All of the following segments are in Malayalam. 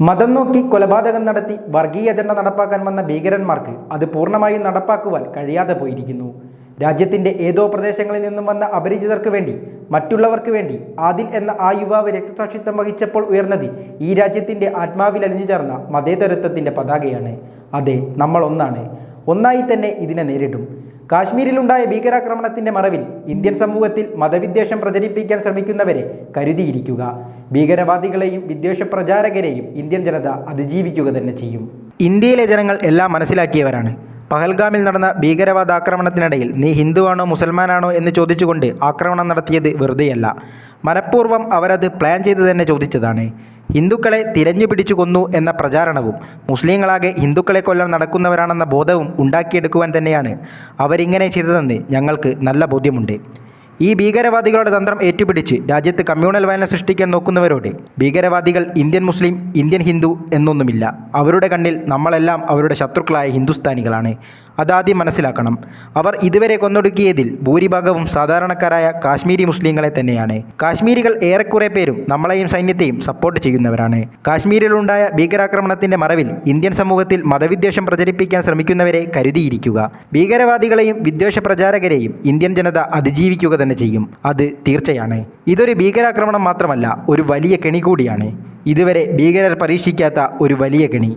മതം നോക്കി കൊലപാതകം നടത്തി വർഗീയ അജണ്ട നടപ്പാക്കാൻ വന്ന ഭീകരന്മാർക്ക് അത് പൂർണമായും നടപ്പാക്കുവാൻ കഴിയാതെ പോയിരിക്കുന്നു. രാജ്യത്തിന്റെ ഏതോ പ്രദേശങ്ങളിൽ നിന്നും വന്ന അപരിചിതർക്ക് വേണ്ടി മറ്റുള്ളവർക്ക് വേണ്ടി ആദിൽ എന്ന ആ യുവാവ് രക്തസാക്ഷിത്വം വഹിച്ചപ്പോൾ ഉയർന്നത് ഈ രാജ്യത്തിന്റെ ആത്മാവിൽ അലിഞ്ഞു ചേർന്ന മതേതരത്വത്തിന്റെ പതാകയാണ്. അതെ നമ്മൾ ഒന്നാണ്. ഒന്നായി തന്നെ ഇതിനെ നേരിടും. കാശ്മീരിലുണ്ടായ ഭീകരാക്രമണത്തിന്റെ മറവിൽ ഇന്ത്യൻ സമൂഹത്തിൽ മതവിദ്വേഷം പ്രചരിപ്പിക്കാൻ ശ്രമിക്കുന്നവരെ കരുതിയിരിക്കുക. ഭീകരവാദികളെയും വിദ്വേഷ പ്രചാരകരെയും ഇന്ത്യൻ ജനത അതിജീവിക്കുക തന്നെ ചെയ്യും. ഇന്ത്യയിലെ ജനങ്ങൾ എല്ലാം മനസ്സിലാക്കിയവരാണ്. പഹൽഗാമിൽ നടന്ന ഭീകരവാദ ആക്രമണത്തിനിടയിൽ നീ ഹിന്ദുവാണോ മുസൽമാനാണോ എന്ന് ചോദിച്ചുകൊണ്ട് ആക്രമണം നടത്തിയത് വെറുതെയല്ല. മനഃപൂർവം അവരത് പ്ലാൻ ചെയ്ത് തന്നെ ചോദിച്ചതാണ്. ഹിന്ദുക്കളെ തിരഞ്ഞു പിടിച്ചു കൊന്നു എന്ന പ്രചാരണവും മുസ്ലിങ്ങളാകെ ഹിന്ദുക്കളെ കൊല്ലാൻ നടക്കുന്നവരാണെന്ന ബോധവും ഉണ്ടാക്കിയെടുക്കുവാൻ തന്നെയാണ് അവരിങ്ങനെ ചെയ്തതെന്ന് ഞങ്ങൾക്ക് നല്ല ബോധ്യമുണ്ട്. ഈ ഭീകരവാദികളുടെ തന്ത്രം ഏറ്റുപിടിച്ച് രാജ്യത്ത് കമ്മ്യൂണൽ വയലൻസ് സൃഷ്ടിക്കാൻ നോക്കുന്നവരോട് ഭീകരവാദികൾ ഇന്ത്യൻ മുസ്ലിം ഇന്ത്യൻ ഹിന്ദു എന്നൊന്നുമില്ല. അവരുടെ കണ്ണിൽ നമ്മളെല്ലാം അവരുടെ ശത്രുക്കളായ ഹിന്ദുസ്ഥാനികളാണ്. അതാദ്യം മനസ്സിലാക്കണം. അവർ ഇതുവരെ കൊന്നൊടുക്കിയതിൽ ഭൂരിഭാഗവും സാധാരണക്കാരായ കാശ്മീരി മുസ്ലിങ്ങളെ തന്നെയാണ്. കാശ്മീരികൾ ഏറെക്കുറെ പേരും നമ്മളെയും സൈന്യത്തെയും സപ്പോർട്ട് ചെയ്യുന്നവരാണ്. കാശ്മീരിലുണ്ടായ ഭീകരാക്രമണത്തിന്റെ മറവിൽ ഇന്ത്യൻ സമൂഹത്തിൽ മതവിദ്വേഷം പ്രചരിപ്പിക്കാൻ ശ്രമിക്കുന്നവരെ കരുതിയിരിക്കുക. ഭീകരവാദികളെയും വിദ്വേഷ പ്രചാരകരെയും ഇന്ത്യൻ ജനത അതിജീവിക്കുക തന്നെ ചെയ്യും. അത് തീർച്ചയാണ്. ഇതൊരു ഭീകരാക്രമണം മാത്രമല്ല ഒരു വലിയ കെണി കൂടിയാണ്. ഇതുവരെ ഭീകരർ പരീക്ഷിക്കാത്ത ഒരു വലിയ കെണി.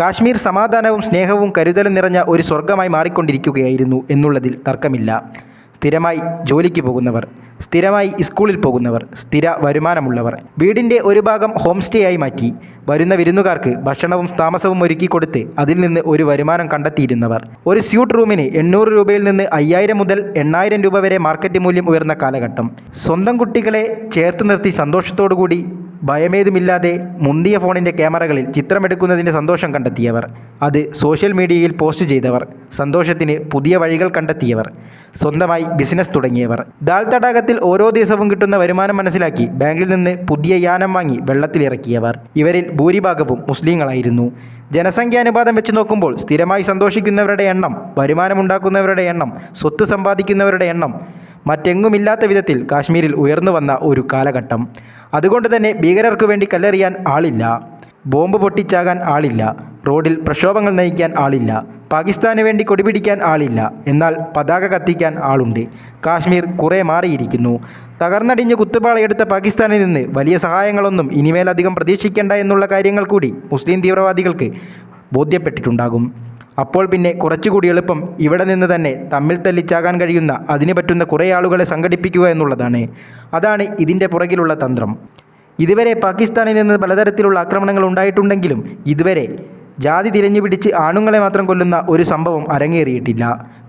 കാശ്മീർ സമാധാനവും സ്നേഹവും കരുതലും നിറഞ്ഞ ഒരു സ്വർഗമായി മാറിക്കൊണ്ടിരിക്കുകയായിരുന്നു എന്നുള്ളതിൽ തർക്കമില്ല. സ്ഥിരമായി ജോലിക്ക് പോകുന്നവർ സ്ഥിരമായി സ്കൂളിൽ പോകുന്നവർ സ്ഥിര വരുമാനമുള്ളവർ. വീടിന്റെ ഒരു ഭാഗം ഹോം സ്റ്റേ ആയി മാറ്റി. വരുന്ന വിരുന്നുകാർക്ക് ഭക്ഷണവും താമസവും ഒരുക്കി കൊടുത്ത് അതിൽ നിന്ന് ഒരു വരുമാനം കണ്ടെത്തിയിരുന്നവർ. ഒരു സ്യൂട്ട് റൂമിന് എണ്ണൂറ് രൂപയിൽ നിന്ന് അയ്യായിരം മുതൽ എണ്ണായിരം രൂപ വരെ മാർക്കറ്റ് മൂല്യം ഉയർന്ന കാലഘട്ടം. സ്വന്തം കുട്ടികളെ ചേർത്ത് നിർത്തി സന്തോഷത്തോടു കൂടി ഭയമേതുമില്ലാതെ മുന്തിയ ഫോണിന്റെ ക്യാമറകളിൽ ചിത്രമെടുക്കുന്നതിന്റെ സന്തോഷം കണ്ടെത്തിയവർ. അത് സോഷ്യൽ മീഡിയയിൽ പോസ്റ്റ് ചെയ്തവർ. സന്തോഷത്തിന് പുതിയ വഴികൾ കണ്ടെത്തിയവർ. സ്വന്തമായി ബിസിനസ് തുടങ്ങിയവർ. ദാൽ തടാകത്തിൽ ഓരോ ദിവസവും കിട്ടുന്ന വരുമാനം മനസ്സിലാക്കി ബാങ്കിൽ നിന്ന് പുതിയ യാനം വാങ്ങി വെള്ളത്തിലിറക്കിയവർ ഇവരിൽ ഭൂരിഭാഗവും മുസ്ലിങ്ങളായിരുന്നു. ജനസംഖ്യാനുപാതം വെച്ച് നോക്കുമ്പോൾ സ്ഥിരമായി സന്തോഷിക്കുന്നവരുടെ എണ്ണം വരുമാനമുണ്ടാക്കുന്നവരുടെ എണ്ണം സ്വത്ത് സമ്പാദിക്കുന്നവരുടെ എണ്ണം മറ്റെങ്ങുമില്ലാത്ത വിധത്തിൽ കാശ്മീരിൽ ഉയർന്നു വന്ന ഒരു കാലഘട്ടം. അതുകൊണ്ട് തന്നെ ഭീകരർക്ക് വേണ്ടി കല്ലെറിയാൻ ആളില്ല. ബോംബ് പൊട്ടിച്ചാകാൻ ആളില്ല. റോഡിൽ പ്രക്ഷോഭങ്ങൾ നയിക്കാൻ ആളില്ല. പാകിസ്ഥാന് വേണ്ടി കൊടിപിടിക്കാൻ ആളില്ല. എന്നാൽ പതാക കത്തിക്കാൻ ആളുണ്ട്. കാശ്മീർ കുറേ മാറിയിരിക്കുന്നു. തകർന്നടിഞ്ഞ് കുത്തുപാളയെടുത്ത പാകിസ്ഥാനിൽ നിന്ന് വലിയ സഹായങ്ങളൊന്നും ഇനിമേലധികം പ്രതീക്ഷിക്കേണ്ട എന്നുള്ള കാര്യങ്ങൾ കൂടി മുസ്ലിം തീവ്രവാദികൾക്ക് ബോധ്യപ്പെട്ടിട്ടുണ്ടാകും. അപ്പോൾ പിന്നെ കുറച്ചുകൂടി എളുപ്പം ഇവിടെ നിന്ന് തന്നെ തമ്മിൽ തല്ലിച്ചാകാൻ കഴിയുന്ന അതിന് പറ്റുന്ന കുറേ ആളുകളെ സംഘടിപ്പിക്കുക എന്നുള്ളതാണ്. അതാണ് ഇതിന്റെ പുറകിലുള്ള തന്ത്രം. ഇതുവരെ പാകിസ്ഥാനിൽ നിന്ന് പലതരത്തിലുള്ള ആക്രമണങ്ങൾ ഉണ്ടായിട്ടുണ്ടെങ്കിലും ഇതുവരെ ജാതി തിരഞ്ഞുപിടിച്ച് ആണുങ്ങളെ മാത്രം കൊല്ലുന്ന ഒരു സംഭവം അരങ്ങേറിയിട്ടില്ല.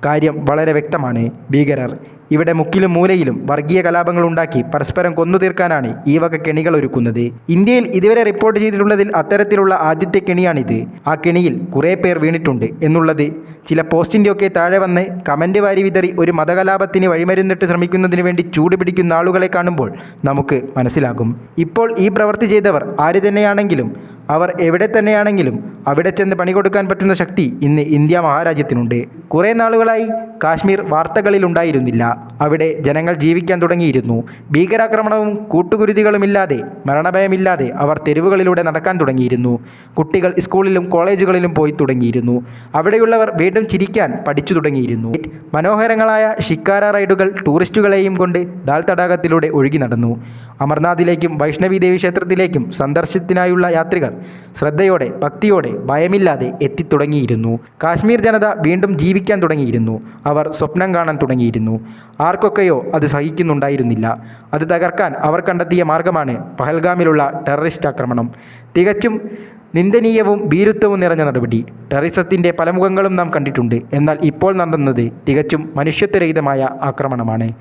കാര്യം വളരെ വ്യക്തമാണ്. ഭീകരർ ഇവിടെ മുക്കിലും മൂലയിലും വർഗീയ കലാപങ്ങൾ ഉണ്ടാക്കി പരസ്പരം കൊന്നു തീർക്കാനാണ് ഈ വക കെണികൾ ഒരുക്കുന്നത്. ഇന്ത്യയിൽ ഇതുവരെ റിപ്പോർട്ട് ചെയ്തിട്ടുള്ളതിൽ അത്തരത്തിലുള്ള ആദ്യത്തെ കെണിയാണിത്. ആ കെണിയിൽ കുറേ പേർ വീണിട്ടുണ്ട് എന്നുള്ളത് ചില പോസ്റ്റിന്റെയൊക്കെ താഴെ വന്ന് കമന്റ് വാരി വിതറി ഒരു മതകലാപത്തിന് വഴിമരുന്നിട്ട് ശ്രമിക്കുന്നതിന് വേണ്ടി ചൂടുപിടിക്കുന്ന ആളുകളെ കാണുമ്പോൾ നമുക്ക് മനസ്സിലാകും. ഇപ്പോൾ ഈ പ്രവൃത്തി ചെയ്തവർ ആര് തന്നെയാണെങ്കിലും അവർ എവിടെ തന്നെയാണെങ്കിലും അവിടെ ചെന്ന് പണി കൊടുക്കാൻ പറ്റുന്ന ശക്തി ഇന്ന് ഇന്ത്യ മഹാരാജ്യത്തിനുണ്ട്. കുറേ നാളുകളായി കാശ്മീർ വാർത്തകളിലുണ്ടായിരുന്നില്ല. അവിടെ ജനങ്ങൾ ജീവിക്കാൻ തുടങ്ങിയിരുന്നു. ഭീകരാക്രമണവും കൂട്ടുകുരുതികളുമില്ലാതെ മരണഭയമില്ലാതെ അവർ തെരുവുകളിലൂടെ നടക്കാൻ തുടങ്ങിയിരുന്നു. കുട്ടികൾ സ്കൂളിലും കോളേജുകളിലും പോയി തുടങ്ങിയിരുന്നു. അവിടെയുള്ളവർ വീണ്ടും ചിരിക്കാൻ പഠിച്ചു തുടങ്ങിയിരുന്നു. മനോഹരങ്ങളായ ഷിക്കാര റൈഡുകൾ ടൂറിസ്റ്റുകളെയും കൊണ്ട് ദാൽ തടാകത്തിലൂടെ ഒഴുകി നടന്നു. അമർനാഥിലേക്കും വൈഷ്ണവി ദേവി ക്ഷേത്രത്തിലേക്കും സന്ദർശനത്തിനായുള്ള യാത്രികർ ശ്രദ്ധയോടെ ഭക്തിയോടെ ഭയമില്ലാതെ എത്തിത്തുടങ്ങിയിരുന്നു. കാശ്മീർ ജനത വീണ്ടും ജീവിക്കാൻ തുടങ്ങിയിരുന്നു. അവർ സ്വപ്നം കാണാൻ തുടങ്ങിയിരുന്നു. ആർക്കൊക്കെയോ അത് സഹിക്കുന്നുണ്ടായിരുന്നില്ല. അത് തകർക്കാൻ അവർ കണ്ടെത്തിയ മാർഗമാണ് പഹൽഗാമിലുള്ള ടെററിസ്റ്റ് ആക്രമണം. തികച്ചും നിന്ദനീയവും ഭീരുത്വവും നിറഞ്ഞ നടപടി. ടെററിസത്തിന്റെ പല മുഖങ്ങളും നാം കണ്ടിട്ടുണ്ട്. എന്നാൽ ഇപ്പോൾ നടന്നത് തികച്ചും മനുഷ്യത്വരഹിതമായ ആക്രമണമാണ്.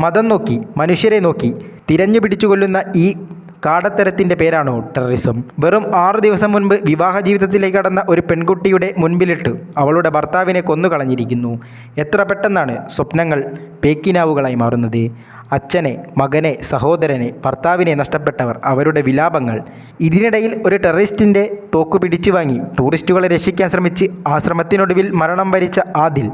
മതം നോക്കി മനുഷ്യരെ നോക്കി തിരഞ്ഞു പിടിച്ചു കൊല്ലുന്ന ഈ കാടത്തരത്തിന്റെ പേരാണോ ടെററിസം വെറും ആറു ദിവസം മുൻപ് വിവാഹ ജീവിതത്തിലേക്ക് കടന്ന ഒരു പെൺകുട്ടിയുടെ മുൻപിലിട്ട് അവളുടെ ഭർത്താവിനെ കൊന്നുകളഞ്ഞിരിക്കുന്നു. എത്ര പെട്ടെന്നാണ് സ്വപ്നങ്ങൾ പേക്കിനാവുകളായി മാറുന്നത്? അച്ഛനെ മകനെ സഹോദരനെ ഭർത്താവിനെ നഷ്ടപ്പെട്ടവർ അവരുടെ വിലാപങ്ങൾ. ഇതിനിടയിൽ ഒരു ടെററിസ്റ്റിന്റെ തോക്ക് പിടിച്ചു വാങ്ങി ടൂറിസ്റ്റുകളെ രക്ഷിക്കാൻ ശ്രമിച്ച് ആശ്രമത്തിനൊടുവിൽ മരണം വരിച്ച ആദിൽ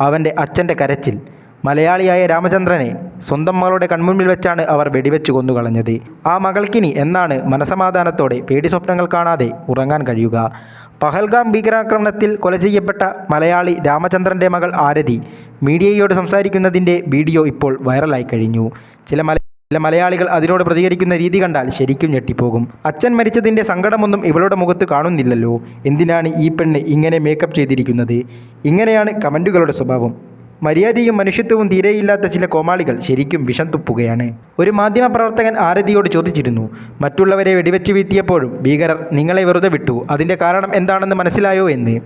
അവന്റെ അച്ഛന്റെ കരച്ചിൽ. മലയാളിയായ രാമചന്ദ്രനെ സ്വന്തം മകളുടെ കൺമുമ്പിൽ വെച്ചാണ് അവർ വെടിവെച്ച് കൊന്നുകളഞ്ഞത്. ആ മകൾക്കിനി എന്നാണ് മനസമാധാനത്തോടെ പേടി സ്വപ്നങ്ങൾ കാണാതെ ഉറങ്ങാൻ കഴിയുക. പഹൽഗാം ഭീകരാക്രമണത്തിൽ കൊല ചെയ്യപ്പെട്ട മലയാളി രാമചന്ദ്രന്റെ മകൾ ആരതി മീഡിയയോട് സംസാരിക്കുന്നതിന്റെ വീഡിയോ ഇപ്പോൾ വൈറലായി കഴിഞ്ഞു. ചില മല ചില മലയാളികൾ അതിനോട് പ്രതികരിക്കുന്ന രീതി കണ്ടാൽ ശരിക്കും ഞെട്ടിപ്പോകും. അച്ഛൻ മരിച്ചതിന്റെ സങ്കടമൊന്നും ഇവളുടെ മുഖത്ത് കാണുന്നില്ലല്ലോ. എന്തിനാണ് ഈ പെണ്ണ് ഇങ്ങനെ മേക്കപ്പ് ചെയ്തിരിക്കുന്നത്? ഇങ്ങനെയാണ് കമന്റുകളുടെ സ്വഭാവം. മര്യാദയും മനുഷ്യത്വവും തീരെയില്ലാത്ത ചില കോമാളികൾ ശരിക്കും വിഷം തുപ്പുകയാണ് ഒരു മാധ്യമപ്രവർത്തകൻ ആരതിയോട് ചോദിച്ചിരുന്നു മറ്റുള്ളവരെ വെടിവെച്ച് വീഴ്ത്തിയപ്പോഴും ഭീകരർ നിങ്ങളെ വെറുതെ വിട്ടു. അതിന്റെ കാരണം എന്താണെന്ന് മനസ്സിലായോ? എന്ന്.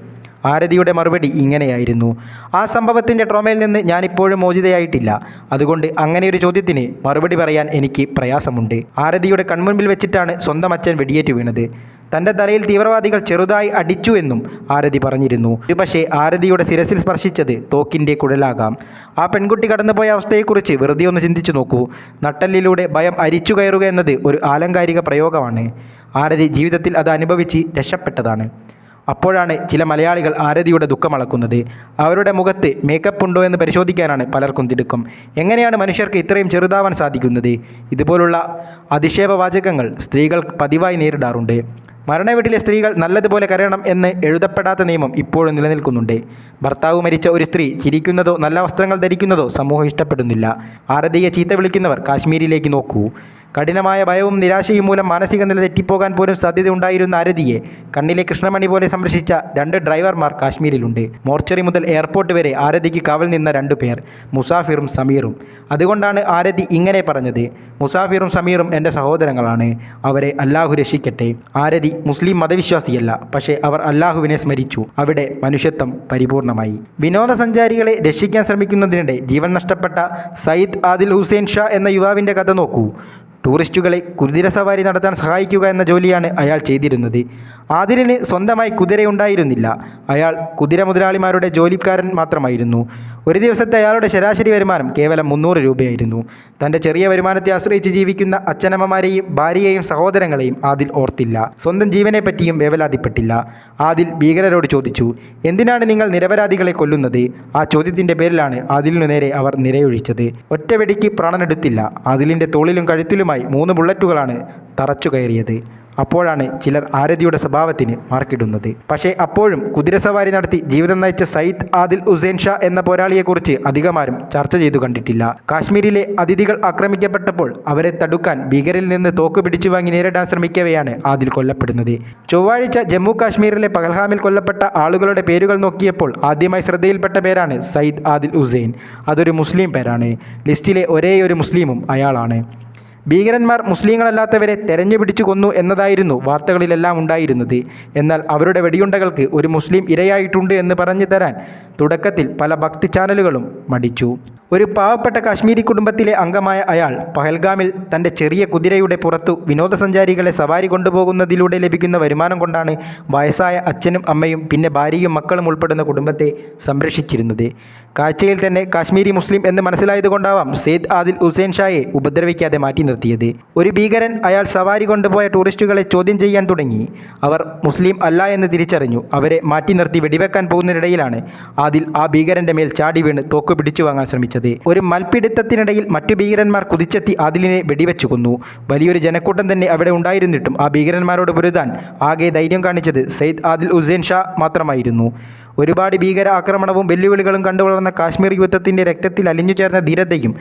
ആരതിയുടെ മറുപടി ഇങ്ങനെയായിരുന്നു. ആ സംഭവത്തിന്റെ ട്രോമയിൽ നിന്ന് ഞാനിപ്പോഴും മോചിതയായിട്ടില്ല. അതുകൊണ്ട് അങ്ങനെയൊരു ചോദ്യത്തിന് മറുപടി പറയാൻ എനിക്ക് പ്രയാസമുണ്ട്. ആരതിയുടെ കൺമുൻപിൽ വെച്ചിട്ടാണ് സ്വന്തം അച്ഛൻ വെടിയേറ്റു വീണത്. തന്റെ തലയിൽ തീവ്രവാദികൾ ചെറുതായി അടിച്ചു എന്നും ആരതി പറഞ്ഞിരുന്നു. ഒരുപക്ഷേ ആരതിയുടെ ശിരസിൽ സ്പർശിച്ചത് തോക്കിന്റെ കുഴലാകാം. ആ പെൺകുട്ടി കടന്നുപോയ അവസ്ഥയെക്കുറിച്ച് വെറുതെ ഒന്ന് ചിന്തിച്ചു നോക്കൂ. നട്ടലിലൂടെ ഭയം അരിച്ചു കയറുക എന്നത് ഒരു ആലങ്കാരിക പ്രയോഗമാണ്. ആരതി ജീവിതത്തിൽ അത് അനുഭവിച്ച് രക്ഷപ്പെട്ടതാണ്. അപ്പോഴാണ് ചില മലയാളികൾ ആരതിയുടെ ദുഃഖമളക്കുന്നത് അവരുടെ മുഖത്ത് മേക്കപ്പ് ഉണ്ടോ എന്ന് പരിശോധിക്കാനാണ് പലർക്കും തിടുക്കം. എങ്ങനെയാണ് മനുഷ്യർക്ക് ഇത്രയും ചെറുതാവാൻ സാധിക്കുന്നത്? ഇതുപോലുള്ള അധിക്ഷേപവാചകങ്ങൾ സ്ത്രീകൾ പതിവായി നേരിടാറുണ്ട്. മരണവീട്ടിലെ സ്ത്രീകൾ നല്ലതുപോലെ കരയണം എന്ന് എഴുതപ്പെടാത്ത നിയമം ഇപ്പോഴും നിലനിൽക്കുന്നുണ്ട്. ഭർത്താവ് മരിച്ച ഒരു സ്ത്രീ ചിരിക്കുന്നതോ നല്ല വസ്ത്രങ്ങൾ ധരിക്കുന്നതോ സമൂഹം ഇഷ്ടപ്പെടുന്നില്ല. ആരതിയെ ചീത്ത വിളിക്കുന്നവർ കാശ്മീരിലേക്ക് നോക്കൂ. കഠിനമായ ഭയവും നിരാശയും മൂലം മാനസിക നില തെറ്റിപ്പോകാൻ പോലും സാധ്യതയുണ്ടായിരുന്ന അരതിയെ കണ്ണിലെ കൃഷ്ണമണി പോലെ സംരക്ഷിച്ച രണ്ട് ഡ്രൈവർമാർ കാശ്മീരിലുണ്ട്. മോർച്ചറി മുതൽ എയർപോർട്ട് വരെ ആരതിക്ക് കാവൽ നിന്ന രണ്ടു പേർ മുസാഫിറും സമീറും. അതുകൊണ്ടാണ് ആരതി ഇങ്ങനെ പറഞ്ഞത് മുസാഫിറും സമീറും എന്റെ സഹോദരങ്ങളാണ് അവരെ അല്ലാഹു രക്ഷിക്കട്ടെ. ആരതി മുസ്ലിം മതവിശ്വാസിയല്ല പക്ഷേ അവർ അല്ലാഹുവിനെ സ്മരിച്ചു. അവിടെ മനുഷ്യത്വം പരിപൂർണമായി. വിനോദസഞ്ചാരികളെ രക്ഷിക്കാൻ ശ്രമിക്കുന്നതിനിടെ ജീവൻ നഷ്ടപ്പെട്ട സയ്യിദ് ആദിൽ ഹുസൈൻ ഷാ എന്ന യുവാവിന്റെ കഥ നോക്കൂ. ടൂറിസ്റ്റുകളെ കുതിര സവാരി നടത്താൻ സഹായിക്കുക എന്ന ജോലിയാണ് അയാൾ ചെയ്തിരുന്നത്. ആദിലിന് സ്വന്തമായി കുതിരയുണ്ടായിരുന്നില്ല. അയാൾ കുതിര മുതലാളിമാരുടെ ജോലിക്കാരൻ മാത്രമായിരുന്നു. ഒരു ദിവസത്തെ അയാളുടെ ശരാശരി വരുമാനം കേവലം മുന്നൂറ് രൂപയായിരുന്നു. തന്റെ ചെറിയ വരുമാനത്തെ ആശ്രയിച്ച് ജീവിക്കുന്ന അച്ഛനമ്മമാരെയും ഭാര്യയെയും സഹോദരങ്ങളെയും ആദിൽ ഓർത്തില്ല. സ്വന്തം ജീവനെ പറ്റിയും വേവലാതിപ്പെട്ടില്ല. ആദിൽ ഭീകരരോട് ചോദിച്ചു എന്തിനാണ് നിങ്ങൾ നിരപരാധികളെ കൊല്ലുന്നത്? ആ ചോദ്യത്തിന്റെ പേരിലാണ് ആദിലിനു നേരെ അവർ നിരയൊഴിച്ചത്. ഒറ്റവെടിക്ക് പ്രാണനെടുത്തില്ല. ആദിലിന്റെ തോളിലും കഴുത്തിലുമായി മൂന്ന് ബുള്ളറ്റുകളാണ് തറച്ചു കയറിയത്. അപ്പോഴാണ് ചിലർ ആരതിയുടെ സ്വഭാവത്തിന് മാർക്കിടുന്നത്. പക്ഷേ അപ്പോഴും കുതിരസവാരി നടത്തി ജീവിതം നയിച്ച സയ്യിദ് ആദിൽ ഹുസൈൻ ഷാ എന്ന പോരാളിയെക്കുറിച്ച് അധികമാരും ചർച്ച ചെയ്തു കണ്ടിട്ടില്ല. കാശ്മീരിലെ അതിഥികൾ ആക്രമിക്കപ്പെട്ടപ്പോൾ അവരെ തടുക്കാൻ ഭീകരിൽ നിന്ന് തോക്ക് പിടിച്ചു വാങ്ങി നേരിടാൻ ശ്രമിക്കവെയാണ് ആദിൽ കൊല്ലപ്പെടുന്നത്. ചൊവ്വാഴ്ച ജമ്മു കാശ്മീരിലെ പഹൽഹാമിൽ കൊല്ലപ്പെട്ട ആളുകളുടെ പേരുകൾ നോക്കിയപ്പോൾ ആദ്യമായി ശ്രദ്ധയിൽപ്പെട്ട പേരാണ് സയ്യിദ് ആദിൽ ഹുസൈൻ. അതൊരു മുസ്ലിം പേരാണ്. ലിസ്റ്റിലെ ഒരേയൊരു മുസ്ലിമും അയാളാണ്. ഭീകരന്മാർ മുസ്ലിങ്ങളല്ലാത്തവരെ തെരഞ്ഞു പിടിച്ചു കൊന്നു എന്നതായിരുന്നു വാർത്തകളിലെല്ലാം ഉണ്ടായിരുന്നത്. എന്നാൽ അവരുടെ വെടിയുണ്ടകൾക്ക് ഒരു മുസ്ലിം ഇരയായിട്ടുണ്ട് എന്ന് പറഞ്ഞു തരാൻ തുടക്കത്തിൽ പല ഭക്തി ചാനലുകളും മടിച്ചു. ഒരു പാവപ്പെട്ട കാശ്മീരി കുടുംബത്തിലെ അംഗമായ അയാൾ പഹൽഗാമിൽ തന്റെ ചെറിയ കുതിരയുടെ പുറത്തു വിനോദസഞ്ചാരികളെ സവാരി കൊണ്ടുപോകുന്നതിലൂടെ ലഭിക്കുന്ന വരുമാനം കൊണ്ടാണ് വയസ്സായ അച്ഛനും അമ്മയും പിന്നെ ഭാര്യയും മക്കളും ഉൾപ്പെടുന്ന കുടുംബത്തെ സംരക്ഷിച്ചിരുന്നത്. കാഴ്ചയിൽ തന്നെ കാശ്മീരി മുസ്ലിം എന്ന് മനസ്സിലായതുകൊണ്ടാവാം സെയ്ദ് ആദിൽ ഹുസൈൻ ഷായെ ഉപദ്രവിക്കാതെ മാറ്റി നിർത്തിയത്. ഒരു ഭീകരൻ അയാൾ സവാരി കൊണ്ടുപോയ ടൂറിസ്റ്റുകളെ ചോദ്യം ചെയ്യാൻ തുടങ്ങി. അവർ മുസ്ലിം അല്ല എന്ന് തിരിച്ചറിഞ്ഞു. അവരെ മാറ്റി നിർത്തി വെടിവെക്കാൻ പോകുന്നതിനിടയിലാണ് ആദിൽ ആ ഭീകരന്റെ മേൽ ചാടി വീണ് തോക്ക് പിടിച്ചു വാങ്ങാൻ ശ്രമിച്ചത്. ഒരു മൽപ്പിടുത്തത്തിനിടയിൽ മറ്റു ഭീകരന്മാർ കുതിച്ചെത്തി ആദിലിനെ വെടിവെച്ചു കൊന്നു. വലിയൊരു ജനക്കൂട്ടം തന്നെ അവിടെ ഉണ്ടായിരുന്നിട്ടും ആ ഭീകരന്മാരോട് പൊരുതാൻ ആകെ ധൈര്യം കാണിച്ചത് സെയ്ദ് ആദിൽ ഹുസൈൻ ഷാ മാത്രമായിരുന്നു. ഒരുപാട് ഭീകര ആക്രമണവും വെല്ലുവിളികളും കണ്ടുവളർന്ന കാശ്മീർ യുദ്ധത്തിന്റെ രക്തത്തിൽ അലിഞ്ഞു ചേർന്ന ധീരതയും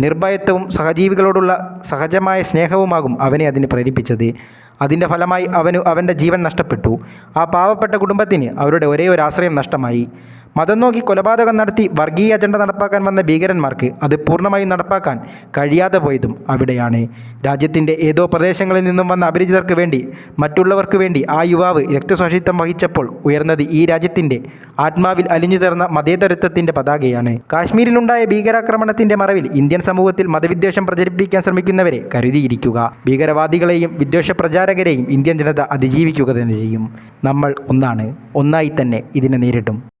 നിർഭയത്വവും സഹജീവികളോടുള്ള സഹജമായ സ്നേഹവുമാകും അവനെ അതിന് പ്രേരിപ്പിച്ചത്. അതിന്റെ ഫലമായി അവന് അവന്റെ ജീവൻ നഷ്ടപ്പെട്ടു. ആ പാവപ്പെട്ട കുടുംബത്തിന് അവരുടെ ഒരേ ഒരു ആശ്രയം നഷ്ടമായി. മതം നോക്കി കൊലപാതകം നടത്തി വർഗീയ അജണ്ട നടപ്പാക്കാൻ വന്ന ഭീകരന്മാർക്ക് അത് പൂർണമായും നടപ്പാക്കാൻ കഴിയാതെ പോയതും അവിടെയാണ്. രാജ്യത്തിന്റെ ഏതോ പ്രദേശങ്ങളിൽ നിന്നും വന്ന അപരിചിതർക്ക് വേണ്ടി മറ്റുള്ളവർക്ക് വേണ്ടി ആ യുവാവ് രക്തസാക്ഷിത്വം വഹിച്ചപ്പോൾ ഉയർന്നത് ഈ രാജ്യത്തിന്റെ ആത്മാവിൽ അലിഞ്ഞു ചേർന്ന മതേതരത്വത്തിന്റെ പതാകയാണ്. കാശ്മീരിലുണ്ടായ ഭീകരാക്രമണത്തിന്റെ മറവിൽ ഇന്ത്യൻ സമൂഹത്തിൽ മതവിദ്വേഷം പ്രചരിപ്പിക്കാൻ ശ്രമിക്കുന്നവരെ കരുതിയിരിക്കുക. ഭീകരവാദികളെയും വിദ്വേഷ പ്രചാരകരെയും ഇന്ത്യൻ ജനത അതിജീവിക്കുക തന്നെ ചെയ്യും. നമ്മൾ ഒന്നാണ്. ഒന്നായി തന്നെ ഇതിനെ നേരിടും.